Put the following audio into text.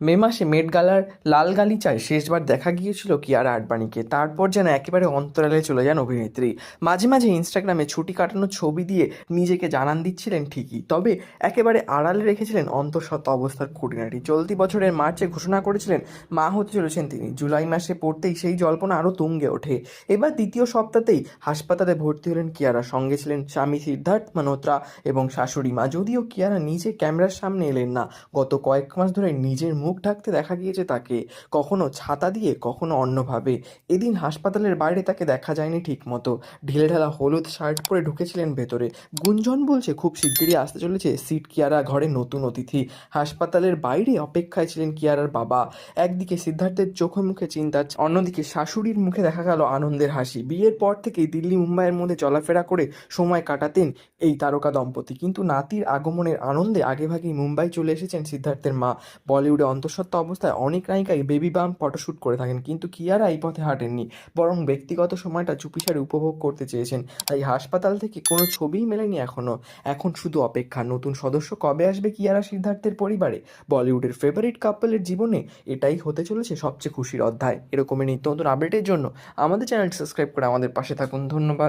মে মাসে মেট গালার লাল গালিচায় শেষবার দেখা গিয়েছিল কিয়ারা আডবাণীকে। তারপর যেন একেবারে অন্তরালে চলে যান অভিনেত্রী। মাঝে মাঝে ইনস্টাগ্রামে ছুটি কাটানো ছবি দিয়ে নিজেকে জানান দিচ্ছিলেন ঠিকই, তবে একেবারে আড়ালে রেখেছিলেন অন্তঃসত্ত্বা অবস্থার খুঁটিনাটি। চলতি বছরের মার্চে ঘোষণা করেছিলেন, মা হতে চলেছেন তিনি। জুলাই মাসে পড়তেই সেই জল্পনা আরও তুঙ্গে ওঠে। এবার দ্বিতীয় সপ্তাহতেই হাসপাতালে ভর্তি হলেন কিয়ারা। সঙ্গে ছিলেন স্বামী সিদ্ধার্থ মানোত্রা এবং শাশুড়ি মা। যদিও কিয়ারা নিজে ক্যামেরার সামনে এলেন না, গত কয়েক মাস ধরে নিজের মুখ ঢাকতে দেখা গিয়েছে তাকে। কখনো ছাতা দিয়ে, কখনো অন্যভাবে এদিন হাসপাতালের বাইরে তাকে দেখা যায়নি ঠিকমতো। ঢিলেঢালা হলুদ শার্ট পরে ঢুকেছিলেন ভেতরে। গুঞ্জন বলছে, খুব শিগগিরই আসতে চলেছে সিট কিয়ারা ঘরে নতুন অতিথি। হাসপাতালের বাইরে অপেক্ষায় ছিলেন কিয়ারার বাবা। একদিকে সিদ্ধার্থের চোখে মুখে চিন্তা, অন্যদিকে শাশুড়ির মুখে দেখা গেল আনন্দের হাসি। বিয়ের পর থেকেই দিল্লি মুম্বাইয়ের মধ্যে চলাফেরা করে সময় কাটাতেন এই তারকা দম্পতি। কিন্তু নাতির আগমনের আনন্দে আগেভাগেই মুম্বাই চলে এসেছেন সিদ্ধার্থের মা। বলিউডে অন্তঃসত্ত্বা অবস্থায় অনেক নায়িকাই বেবি বাম ফটোশ্যুট করে থাকেন, কিন্তু কিয়ারা এই পথে হাঁটেননি, বরং ব্যক্তিগত সময়টা চুপিসারে উপভোগ করতে চেয়েছেন। তাই হাসপাতাল থেকে কোনো ছবিই মেলেনি এখনও এখন শুধু অপেক্ষা, নতুন সদস্য কবে আসবে কিয়ারা সিদ্ধার্থের পরিবারে? বলিউডের ফেভারিট কাপলের জীবনে এটাই হতে চলেছে সবচেয়ে খুশির অধ্যায়। এরকমই নিত্য নতুন আপডেটের জন্য আমাদের চ্যানেলটি সাবস্ক্রাইব করে আমাদের পাশে থাকুন। ধন্যবাদ।